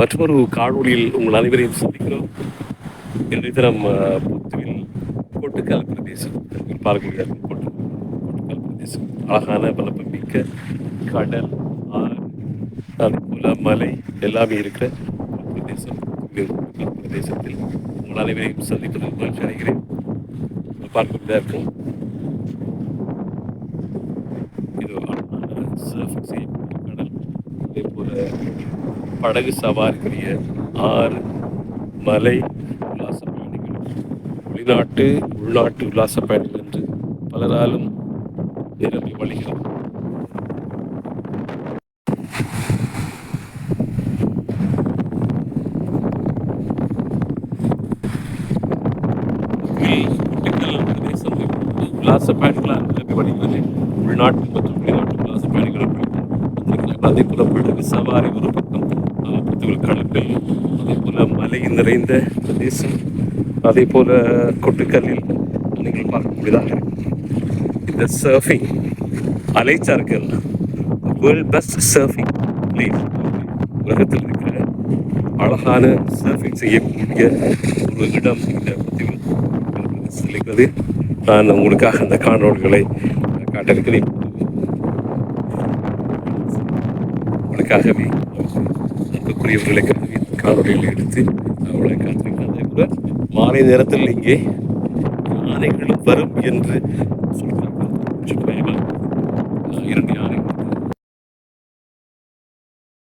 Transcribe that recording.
மற்றொரு காணொலியில் உங்கள் அனைவரையும் சந்திக்கிறோம். இன்றைய தினம் புத்துவில் கொட்டுக்கால் பிரதேசம் நீங்கள் பார்க்கக்கூடிய கொட்டு கொட்டுக்கால் பிரதேசம். அழகான வளர்ப்பு மிக்க கடல் ஆறு அதே மலை எல்லாமே இருக்கிற பிரதேசம் கொட்டுக்கால் பிரதேசத்தில் உங்கள் அனைவரையும் சந்திப்பதில் மகிழ்ச்சி அடைகிறேன். நீங்கள் பார்க்கக்கூடியதாக இருக்கும். இது அழகான சர்ஃபிங் செய்யக்கூடிய கடல். அதே போல் படகு சவாரிக்குரிய ஆறு மலை உல்லாச பயணிகள் வெளிநாட்டு உள்நாட்டு உல்லாச பயணிகள் என்று பலராலும் நிரம்பி வழிகிறது உல்லாச பயணிகளால் நிரம்பி வழிகிறது. உள்நாட்டு மற்றும் வெளிநாட்டு உல்லாச பயணிகள் அதே போல படகு சவாரி ஒரு பக்கம் கணக்கில் அதே போல் மலை நிறைந்த பிரதேசம் அதே போல் கொட்டுக்கல்லில் நீங்கள் பார்க்கக்கூடியதாக இருக்கும். இந்த சர்ஃபிங் அலைச்சார்கள் வேர்ல்ட் பெஸ்ட் சர்ஃபிங் பிளேஸ் உலகத்தில் இருக்கிற அழகான சர்ஃபிங் செய்யக்கூடிய ஒரு இடம் இந்த புத்திவில் இருக்கிறது நான் உங்களுக்காக அந்த காணொலிகளை காட்ட இருக்கிறேன் உங்களுக்காகவே அன்புக்குரியவர்களுக்காகவே இந்த எடுத்து அவர்களை காத்திருக்கிறார் அதே மாலை நேரத்தில் இங்கே யானைகளும் வரும் என்று